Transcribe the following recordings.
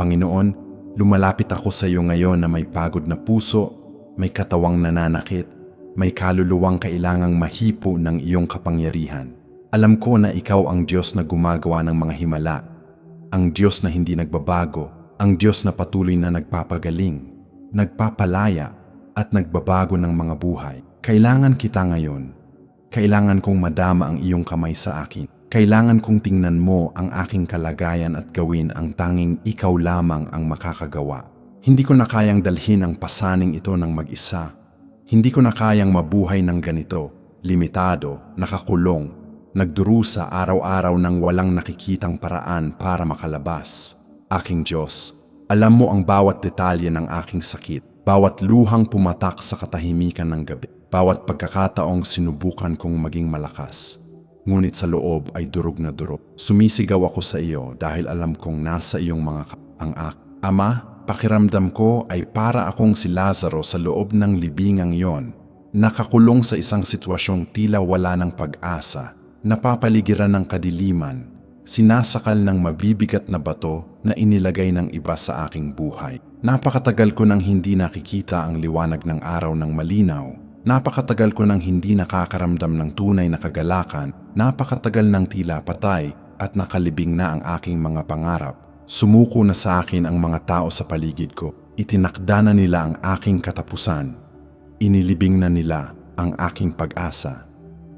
Panginoon, lumalapit ako sa iyo ngayon na may pagod na puso, may katawang nananakit, may kaluluwang kailangang mahipo ng iyong kapangyarihan. Alam ko na ikaw ang Diyos na gumagawa ng mga himala, ang Diyos na hindi nagbabago, ang Diyos na patuloy na nagpapagaling, nagpapalaya at nagbabago ng mga buhay. Kailangan kita ngayon. Kailangan kong madama ang iyong kamay sa akin. Kailangan kong tingnan mo ang aking kalagayan at gawin ang tanging ikaw lamang ang makakagawa. Hindi ko na kayang dalhin ang pasaning ito ng mag-isa. Hindi ko na kayang mabuhay ng ganito, limitado, nakakulong, nagdurusa araw-araw ng walang nakikitang paraan para makalabas. Aking Diyos, alam mo ang bawat detalye ng aking sakit, bawat luhang pumatak sa katahimikan ng gabi, bawat pagkakataong sinubukan kong maging malakas. Ngunit sa loob ay durog na durog. Sumisigaw ako sa iyo dahil alam kong nasa iyong mga ang ak. Ama, pakiramdam ko ay para akong si Lazaro sa loob ng libingang yon. Nakakulong sa isang sitwasyong tila wala ng pag-asa, napapaligiran ng kadiliman, sinasakal ng mabibigat na bato na inilagay ng iba sa aking buhay. Napakatagal ko nang hindi nakikita ang liwanag ng araw ng malinaw. Napakatagal ko nang hindi nakakaramdam ng tunay na kagalakan. Napakatagal ng tila patay at nakalibing na ang aking mga pangarap. Sumuko na sa akin ang mga tao sa paligid ko. Itinakda na nila ang aking katapusan. Inilibing na nila ang aking pag-asa.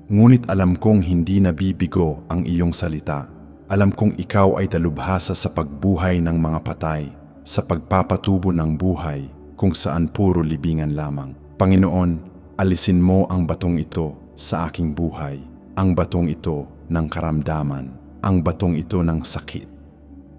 Ngunit alam kong hindi nabibigo ang iyong salita. Alam kong ikaw ay dalubhasa sa pagbuhay ng mga patay, sa pagpapatubo ng buhay kung saan puro libingan lamang. Panginoon, alisin mo ang batong ito sa aking buhay, ang batong ito ng karamdaman, ang batong ito ng sakit,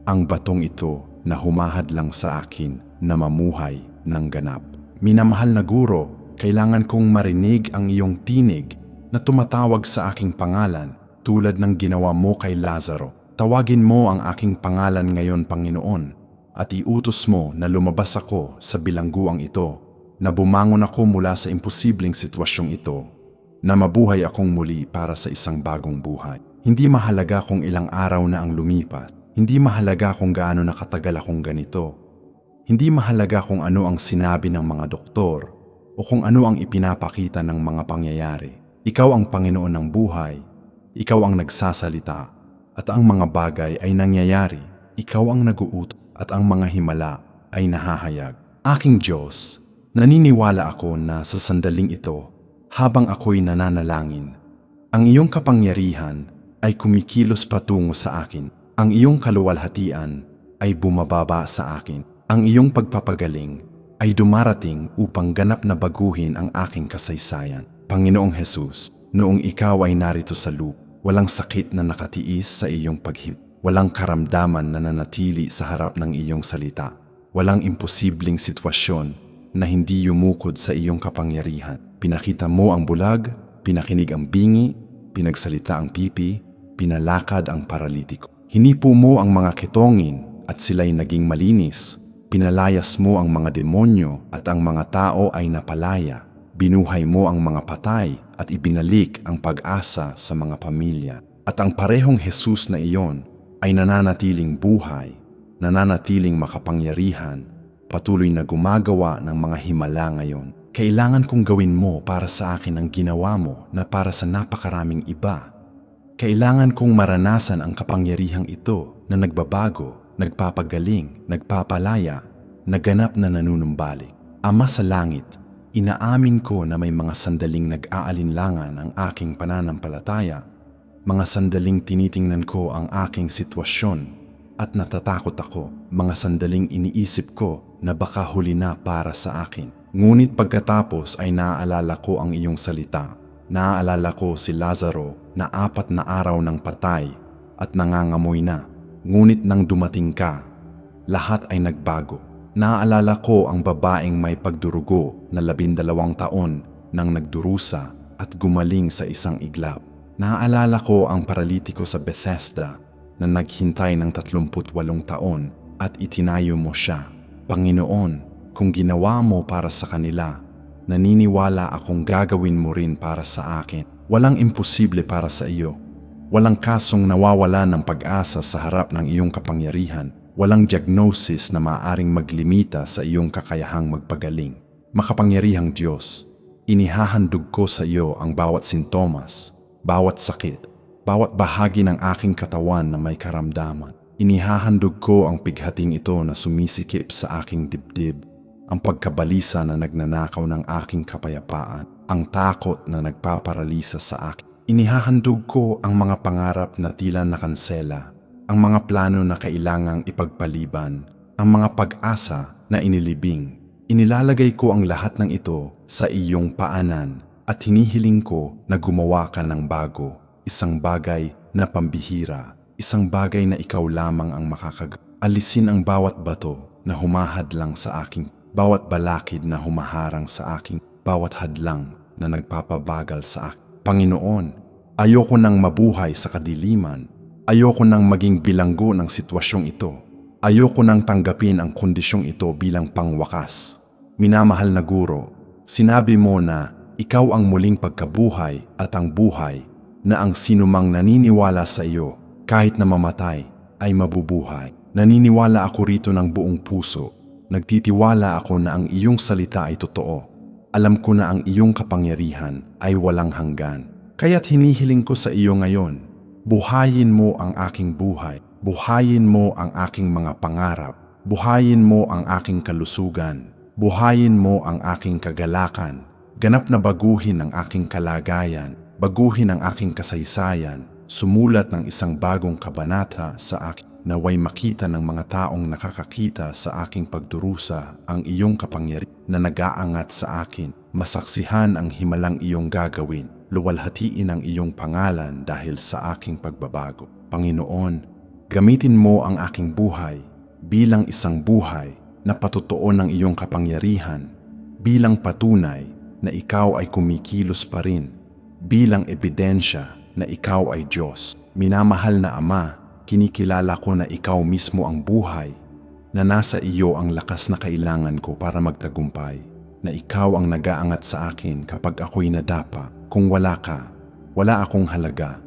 ang batong ito na humahad lang sa akin na mamuhay ng ganap. Minamahal na guro, kailangan kong marinig ang iyong tinig na tumatawag sa aking pangalan tulad ng ginawa mo kay Lazaro. Tawagin mo ang aking pangalan ngayon, Panginoon, at iutos mo na lumabas ako sa bilangguang ito, na bumangon ako mula sa imposibleng sitwasyong ito, na mabuhay akong muli para sa isang bagong buhay. Hindi mahalaga kung ilang araw na ang lumipas, hindi mahalaga kung gaano nakatagal akong ganito, hindi mahalaga kung ano ang sinabi ng mga doktor o kung ano ang ipinapakita ng mga pangyayari. Ikaw ang Panginoon ng buhay, ikaw ang nagsasalita, at ang mga bagay ay nangyayari. Ikaw ang naguutot at ang mga himala ay nahahayag. Aking Diyos, naniniwala ako na sa sandaling ito, habang ako'y nananalangin, ang iyong kapangyarihan ay kumikilos patungo sa akin. Ang iyong kaluwalhatian ay bumababa sa akin. Ang iyong pagpapagaling ay dumarating upang ganap na baguhin ang aking kasaysayan. Panginoong Hesus, noong ikaw ay narito sa lupa, walang sakit na nakatiis sa iyong paghip. Walang karamdaman na nanatili sa harap ng iyong salita. Walang imposibleng sitwasyon na hindi yumukod sa iyong kapangyarihan. Pinakita mo ang bulag, pinakinig ang bingi, pinagsalita ang pipi, pinalakad ang paralitiko. Hinipo mo ang mga kitongin at sila'y naging malinis. Pinalayas mo ang mga demonyo at ang mga tao ay napalaya. Binuhay mo ang mga patay at ibinalik ang pag-asa sa mga pamilya. At ang parehong Jesus na iyon ay nananatiling buhay, nananatiling makapangyarihan, patuloy na gumagawa ng mga himala ngayon. Kailangan kong gawin mo para sa akin ang ginawa mo na para sa napakaraming iba. Kailangan kong maranasan ang kapangyarihang ito na nagbabago, nagpapagaling, nagpapalaya, naganap na nanunumbalik. Ama sa langit, inaamin ko na may mga sandaling nag-aalinlangan ang aking pananampalataya, mga sandaling tinitingnan ko ang aking sitwasyon at natatakot ako, mga sandaling iniisip ko na baka huli na para sa akin. Ngunit pagkatapos ay naaalala ko ang iyong salita. Naaalala ko si Lazaro na apat na araw ng patay at nangangamoy na. Ngunit nang dumating ka, lahat ay nagbago. Naaalala ko ang babaeng may pagdurugo na labindalawang taon nang nagdurusa at gumaling sa isang iglap. Naaalala ko ang paralitiko sa Bethesda na naghintay ng 38 taon at itinayo mo siya. Panginoon, kung ginawa mo para sa kanila, naniniwala akong gagawin mo rin para sa akin. Walang imposible para sa iyo. Walang kasong nawawala ng pag-asa sa harap ng iyong kapangyarihan. Walang diagnosis na maaaring maglimita sa iyong kakayahang magpagaling. Makapangyarihang Diyos, inihahandog ko sa iyo ang bawat sintomas, bawat sakit, bawat bahagi ng aking katawan na may karamdaman. Inihahandog ko ang pighating ito na sumisikip sa aking dibdib, ang pagkabalisa na nagnanakaw ng aking kapayapaan, ang takot na nagpaparalisa sa akin. Inihahandog ko ang mga pangarap na tila nakansela, ang mga plano na kailangang ipagpaliban, ang mga pag-asa na inilibing. Inilalagay ko ang lahat ng ito sa iyong paanan at hinihiling ko na gumawa ka ng bago, isang bagay na pambihira, isang bagay na ikaw lamang ang makakag... Alisin ang bawat bato na humahadlang sa aking, bawat balakid na humaharang sa aking, bawat hadlang na nagpapabagal sa akin. Panginoon, ayoko nang mabuhay sa kadiliman Ayoko nang maging bilanggo ng sitwasyong ito. Ayoko nang tanggapin ang kondisyong ito bilang pangwakas. Minamahal na guro, sinabi mo na ikaw ang muling pagkabuhay at ang buhay na ang sinumang naniniwala sa iyo kahit na mamatay ay mabubuhay. Naniniwala ako rito ng buong puso. Nagtitiwala ako na ang iyong salita ay totoo. Alam ko na ang iyong kapangyarihan ay walang hanggan. Kaya't hinihiling ko sa iyo ngayon Buhayin mo ang aking buhay. Buhayin mo ang aking mga pangarap. Buhayin mo ang aking kalusugan. Buhayin mo ang aking kagalakan. Ganap na baguhin ang aking kalagayan. Baguhin ang aking kasaysayan. Sumulat ng isang bagong kabanata sa akin naway makita ng mga taong nakakakita sa aking pagdurusa ang iyong kapangyarihan na nag-aangat sa akin. Masaksihan ang himalang iyong gagawin luwalhatiin ang iyong pangalan dahil sa aking pagbabago. Panginoon, gamitin mo ang aking buhay bilang isang buhay na patutuo ng iyong kapangyarihan, bilang patunay na ikaw ay kumikilos pa rin, bilang ebidensya na ikaw ay Diyos. Minamahal na Ama, kinikilala ko na ikaw mismo ang buhay, na nasa iyo ang lakas na kailangan ko para magtagumpay, na ikaw ang nagaangat sa akin kapag ako'y nadapa kung wala ka, wala akong halaga.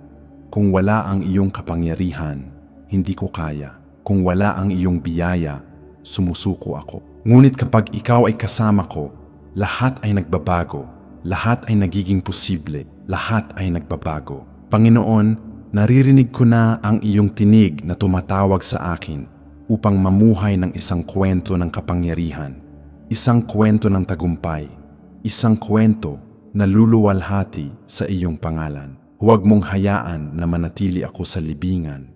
Kung wala ang iyong kapangyarihan, hindi ko kaya. Kung wala ang iyong biyaya, sumusuko ako. Ngunit kapag ikaw ay kasama ko, lahat ay nagbabago. Lahat ay nagiging posible. Lahat ay nagbabago. Panginoon, naririnig ko na ang iyong tinig na tumatawag sa akin upang mamuhay ng isang kwento ng kapangyarihan, isang kwento ng tagumpay, isang kwento na luluwalhati sa iyong pangalan. Huwag mong hayaan na manatili ako sa libingan.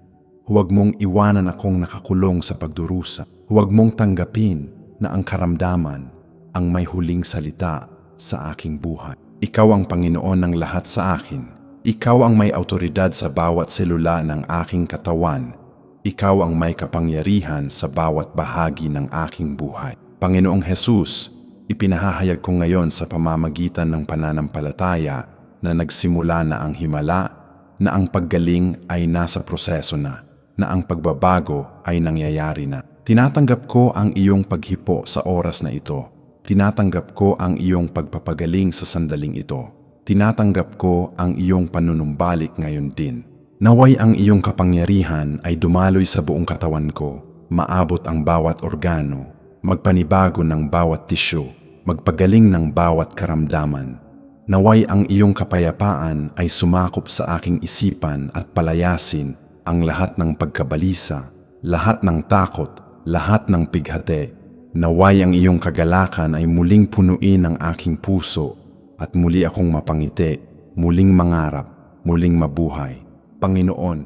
Huwag mong iwanan akong nakakulong sa pagdurusa. Huwag mong tanggapin na ang karamdaman ang may huling salita sa aking buhay. Ikaw ang Panginoon ng lahat sa akin. Ikaw ang may autoridad sa bawat selula ng aking katawan. Ikaw ang may kapangyarihan sa bawat bahagi ng aking buhay. Panginoong Jesus, Ipinahahayag ko ngayon sa pamamagitan ng pananampalataya na nagsimula na ang himala, na ang paggaling ay nasa proseso na, na ang pagbabago ay nangyayari na. Tinatanggap ko ang iyong paghipo sa oras na ito. Tinatanggap ko ang iyong pagpapagaling sa sandaling ito. Tinatanggap ko ang iyong panunumbalik ngayon din. Naway ang iyong kapangyarihan ay dumaloy sa buong katawan ko, maabot ang bawat organo, magpanibago ng bawat tisyo, magpagaling ng bawat karamdaman. Naway ang iyong kapayapaan ay sumakop sa aking isipan at palayasin ang lahat ng pagkabalisa, lahat ng takot, lahat ng pighate. Naway ang iyong kagalakan ay muling punuin ang aking puso at muli akong mapangiti, muling mangarap, muling mabuhay. Panginoon,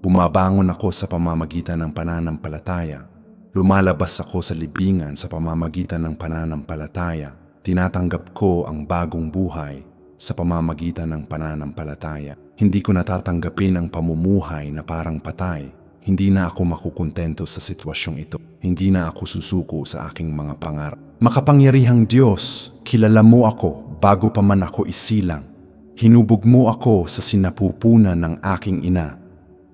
bumabangon ako sa pamamagitan ng pananampalataya Lumalabas ako sa libingan sa pamamagitan ng pananampalataya. Tinatanggap ko ang bagong buhay sa pamamagitan ng pananampalataya. Hindi ko natatanggapin ang pamumuhay na parang patay. Hindi na ako makukontento sa sitwasyong ito. Hindi na ako susuko sa aking mga pangarap. Makapangyarihang Diyos, kilala mo ako bago pa man ako isilang. Hinubog mo ako sa sinapupunan ng aking ina.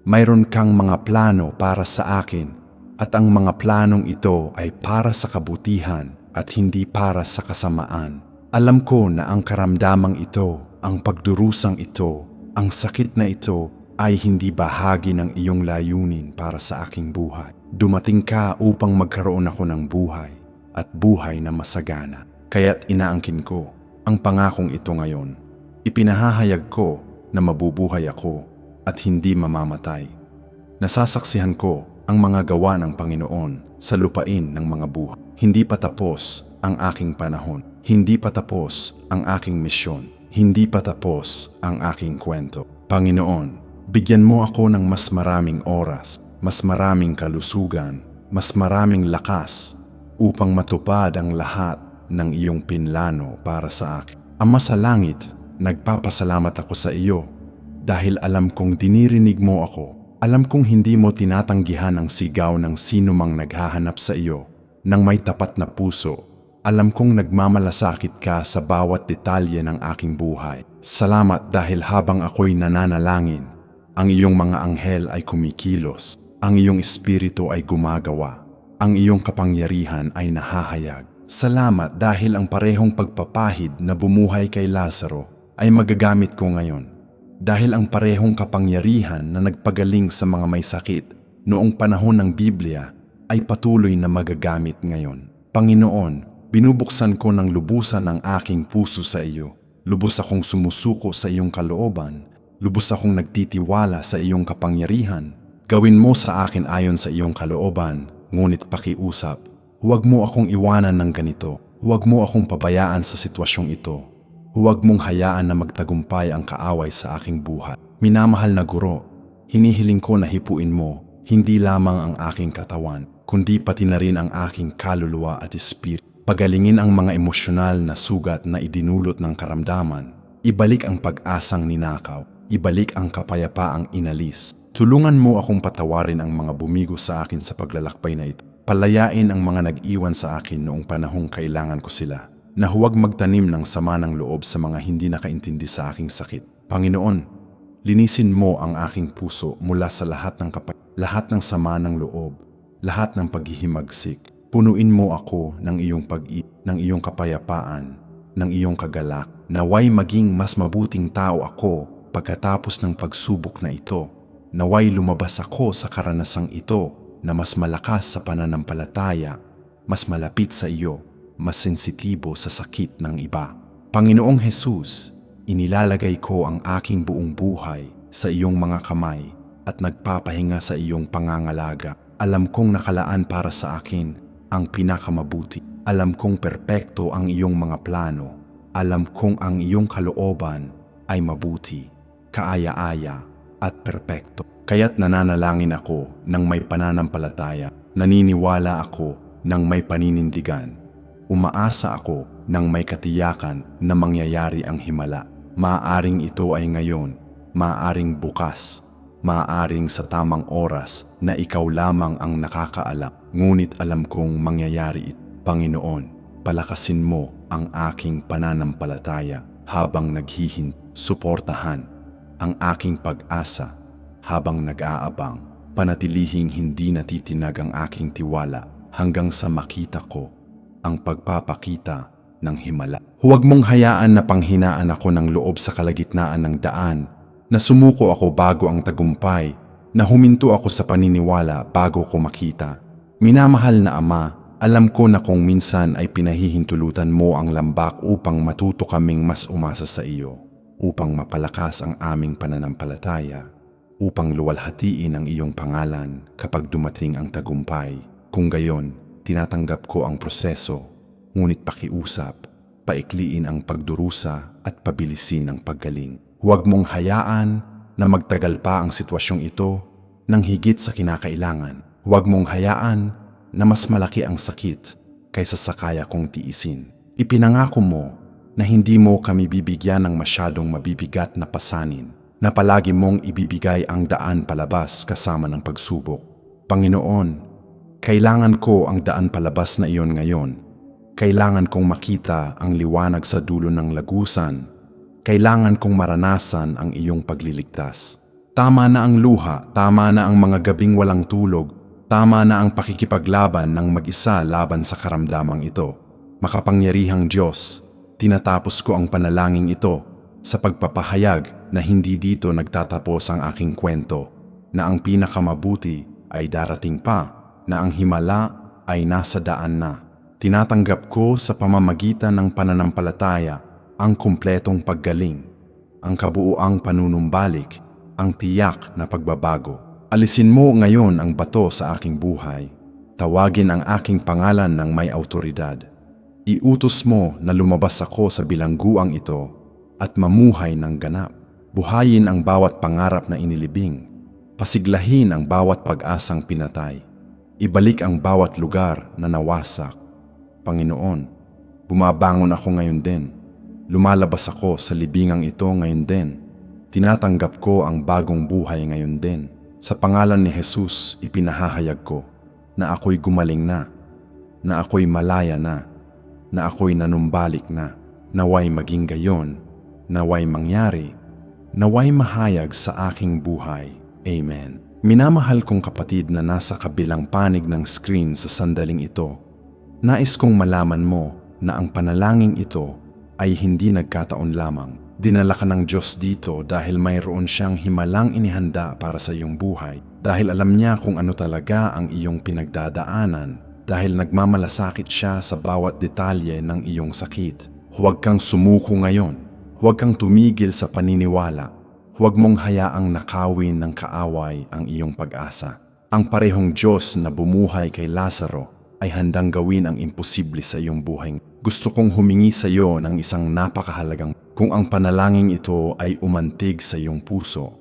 Mayroon kang mga plano para sa akin at ang mga planong ito ay para sa kabutihan at hindi para sa kasamaan. Alam ko na ang karamdamang ito, ang pagdurusang ito, ang sakit na ito ay hindi bahagi ng iyong layunin para sa aking buhay. Dumating ka upang magkaroon ako ng buhay at buhay na masagana. Kaya't inaangkin ko ang pangakong ito ngayon. Ipinahahayag ko na mabubuhay ako at hindi mamamatay. Nasasaksihan ko ang mga gawa ng Panginoon sa lupain ng mga buhay. Hindi pa tapos ang aking panahon. Hindi pa tapos ang aking misyon. Hindi pa tapos ang aking kwento. Panginoon, bigyan mo ako ng mas maraming oras, mas maraming kalusugan, mas maraming lakas upang matupad ang lahat ng iyong pinlano para sa akin. Ama sa langit, nagpapasalamat ako sa iyo dahil alam kong dinirinig mo ako. Alam kong hindi mo tinatanggihan ang sigaw ng sino mang naghahanap sa iyo ng may tapat na puso. Alam kong nagmamalasakit ka sa bawat detalye ng aking buhay. Salamat dahil habang ako'y nananalangin, ang iyong mga anghel ay kumikilos, ang iyong espiritu ay gumagawa, ang iyong kapangyarihan ay nahahayag. Salamat dahil ang parehong pagpapahid na bumuhay kay Lazaro ay magagamit ko ngayon. Dahil ang parehong kapangyarihan na nagpagaling sa mga may sakit noong panahon ng Biblia ay patuloy na magagamit ngayon. Panginoon, binubuksan ko ng lubusan ang aking puso sa iyo. Lubos akong sumusuko sa iyong kalooban. Lubos akong nagtitiwala sa iyong kapangyarihan. Gawin mo sa akin ayon sa iyong kalooban, ngunit pakiusap. Huwag mo akong iwanan ng ganito. Huwag mo akong pabayaan sa sitwasyong ito. Huwag mong hayaan na magtagumpay ang kaaway sa aking buhay. Minamahal na guro, hinihiling ko na hipuin mo hindi lamang ang aking katawan, kundi pati na rin ang aking kaluluwa at espiritu. Pagalingin ang mga emosyonal na sugat na idinulot ng karamdaman. Ibalik ang pag-asang ninakaw. Ibalik ang kapayapaang inalis. Tulungan mo akong patawarin ang mga bumigo sa akin sa paglalakbay na ito. Palayain ang mga nag-iwan sa akin noong panahong kailangan ko sila na huwag magtanim ng sama ng loob sa mga hindi nakaintindi sa aking sakit. Panginoon, linisin mo ang aking puso mula sa lahat ng kapay, lahat ng sama ng loob, lahat ng paghihimagsik. Punuin mo ako ng iyong pag ng iyong kapayapaan, ng iyong kagalak. Naway maging mas mabuting tao ako pagkatapos ng pagsubok na ito. Naway lumabas ako sa karanasang ito na mas malakas sa pananampalataya, mas malapit sa iyo, mas sensitibo sa sakit ng iba. Panginoong Hesus, inilalagay ko ang aking buong buhay sa iyong mga kamay at nagpapahinga sa iyong pangangalaga. Alam kong nakalaan para sa akin ang pinakamabuti. Alam kong perpekto ang iyong mga plano. Alam kong ang iyong kalooban ay mabuti, kaaya-aya at perpekto. Kaya't nananalangin ako ng may pananampalataya. Naniniwala ako ng may paninindigan. Umaasa ako ng may katiyakan na mangyayari ang himala. Maaring ito ay ngayon, maaring bukas, maaring sa tamang oras na ikaw lamang ang nakakaalam. Ngunit alam kong mangyayari ito. Panginoon, palakasin mo ang aking pananampalataya habang naghihin, suportahan ang aking pag-asa habang nag-aabang. Panatilihing hindi natitinag ang aking tiwala hanggang sa makita ko ang pagpapakita ng himala. Huwag mong hayaan na panghinaan ako ng loob sa kalagitnaan ng daan, na sumuko ako bago ang tagumpay, na huminto ako sa paniniwala bago ko makita. Minamahal na Ama, alam ko na kung minsan ay pinahihintulutan mo ang lambak upang matuto kaming mas umasa sa iyo, upang mapalakas ang aming pananampalataya, upang luwalhatiin ang iyong pangalan kapag dumating ang tagumpay. Kung gayon, tinatanggap ko ang proseso, ngunit pakiusap, paikliin ang pagdurusa at pabilisin ang paggaling. Huwag mong hayaan na magtagal pa ang sitwasyong ito ng higit sa kinakailangan. Huwag mong hayaan na mas malaki ang sakit kaysa sa kaya kong tiisin. Ipinangako mo na hindi mo kami bibigyan ng masyadong mabibigat na pasanin, na palagi mong ibibigay ang daan palabas kasama ng pagsubok. Panginoon, kailangan ko ang daan palabas na iyon ngayon. Kailangan kong makita ang liwanag sa dulo ng lagusan. Kailangan kong maranasan ang iyong pagliligtas. Tama na ang luha, tama na ang mga gabing walang tulog, tama na ang pakikipaglaban ng mag-isa laban sa karamdamang ito. Makapangyarihang Diyos, tinatapos ko ang panalangin ito sa pagpapahayag na hindi dito nagtatapos ang aking kwento, na ang pinakamabuti ay darating pa na ang himala ay nasa daan na. Tinatanggap ko sa pamamagitan ng pananampalataya ang kumpletong paggaling, ang kabuuang panunumbalik, ang tiyak na pagbabago. Alisin mo ngayon ang bato sa aking buhay. Tawagin ang aking pangalan ng may autoridad. Iutos mo na lumabas ako sa bilangguang ito at mamuhay ng ganap. Buhayin ang bawat pangarap na inilibing. Pasiglahin ang bawat pag-asang pinatay. Ibalik ang bawat lugar na nawasak. Panginoon, bumabangon ako ngayon din. Lumalabas ako sa libingang ito ngayon din. Tinatanggap ko ang bagong buhay ngayon din. Sa pangalan ni Jesus, ipinahahayag ko na ako'y gumaling na, na ako'y malaya na, na ako'y nanumbalik na, naway maging gayon, naway mangyari, naway mahayag sa aking buhay. Amen. Minamahal kong kapatid na nasa kabilang panig ng screen sa sandaling ito, nais kong malaman mo na ang panalangin ito ay hindi nagkataon lamang. Dinala ka ng Diyos dito dahil mayroon siyang himalang inihanda para sa iyong buhay. Dahil alam niya kung ano talaga ang iyong pinagdadaanan. Dahil nagmamalasakit siya sa bawat detalye ng iyong sakit. Huwag kang sumuko ngayon. Huwag kang tumigil sa paniniwala. Huwag mong hayaang nakawin ng kaaway ang iyong pag-asa. Ang parehong Diyos na bumuhay kay Lazaro ay handang gawin ang imposible sa iyong buhay. Gusto kong humingi sa iyo ng isang napakahalagang kung ang panalangin ito ay umantig sa iyong puso.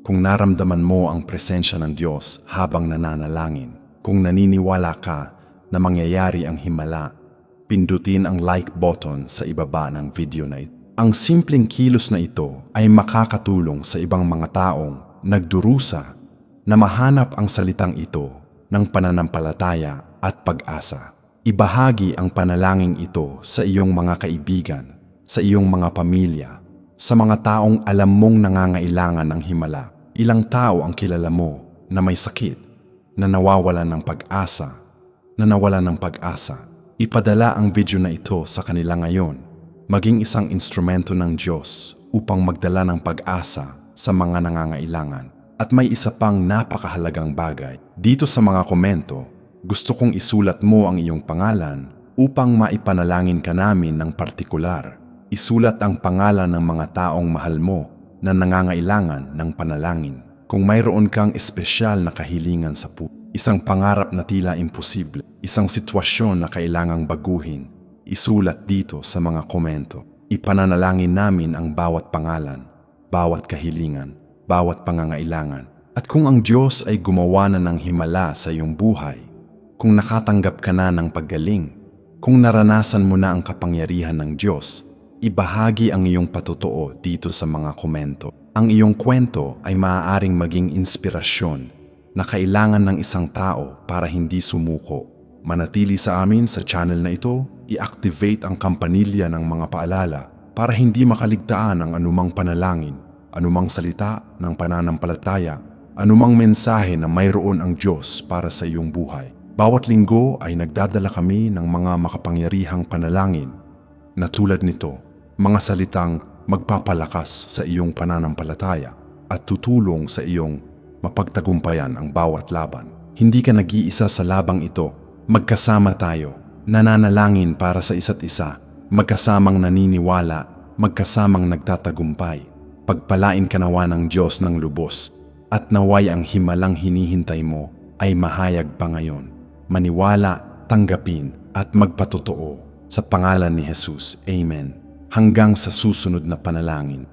Kung naramdaman mo ang presensya ng Diyos habang nananalangin. Kung naniniwala ka na mangyayari ang himala, pindutin ang like button sa ibaba ng video na ito. Ang simpleng kilos na ito ay makakatulong sa ibang mga taong nagdurusa na mahanap ang salitang ito ng pananampalataya at pag-asa. Ibahagi ang panalangin ito sa iyong mga kaibigan, sa iyong mga pamilya, sa mga taong alam mong nangangailangan ng himala. Ilang tao ang kilala mo na may sakit, na nawawalan ng pag-asa, na nawalan ng pag-asa. Ipadala ang video na ito sa kanila ngayon, maging isang instrumento ng Diyos upang magdala ng pag-asa sa mga nangangailangan. At may isa pang napakahalagang bagay. Dito sa mga komento, gusto kong isulat mo ang iyong pangalan upang maipanalangin ka namin ng partikular. Isulat ang pangalan ng mga taong mahal mo na nangangailangan ng panalangin. Kung mayroon kang espesyal na kahilingan sa puso, isang pangarap na tila imposible, isang sitwasyon na kailangang baguhin, isulat dito sa mga komento. Ipananalangin namin ang bawat pangalan, bawat kahilingan, bawat pangangailangan. At kung ang Diyos ay gumawa na ng himala sa iyong buhay, kung nakatanggap ka na ng paggaling, kung naranasan mo na ang kapangyarihan ng Diyos, ibahagi ang iyong patotoo dito sa mga komento. Ang iyong kwento ay maaaring maging inspirasyon na kailangan ng isang tao para hindi sumuko. Manatili sa amin sa channel na ito, i-activate ang kampanilya ng mga paalala para hindi makaligtaan ang anumang panalangin, anumang salita ng pananampalataya, anumang mensahe na mayroon ang Diyos para sa iyong buhay. Bawat linggo ay nagdadala kami ng mga makapangyarihang panalangin na tulad nito, mga salitang magpapalakas sa iyong pananampalataya at tutulong sa iyong mapagtagumpayan ang bawat laban. Hindi ka nag-iisa sa labang ito. Magkasama tayo, nananalangin para sa isa't isa, magkasamang naniniwala, magkasamang nagtatagumpay. Pagpalain ka nawa ng Diyos ng lubos at naway ang himalang hinihintay mo ay mahayag pa ngayon. Maniwala, tanggapin at magpatotoo sa pangalan ni Jesus. Amen. Hanggang sa susunod na panalangin.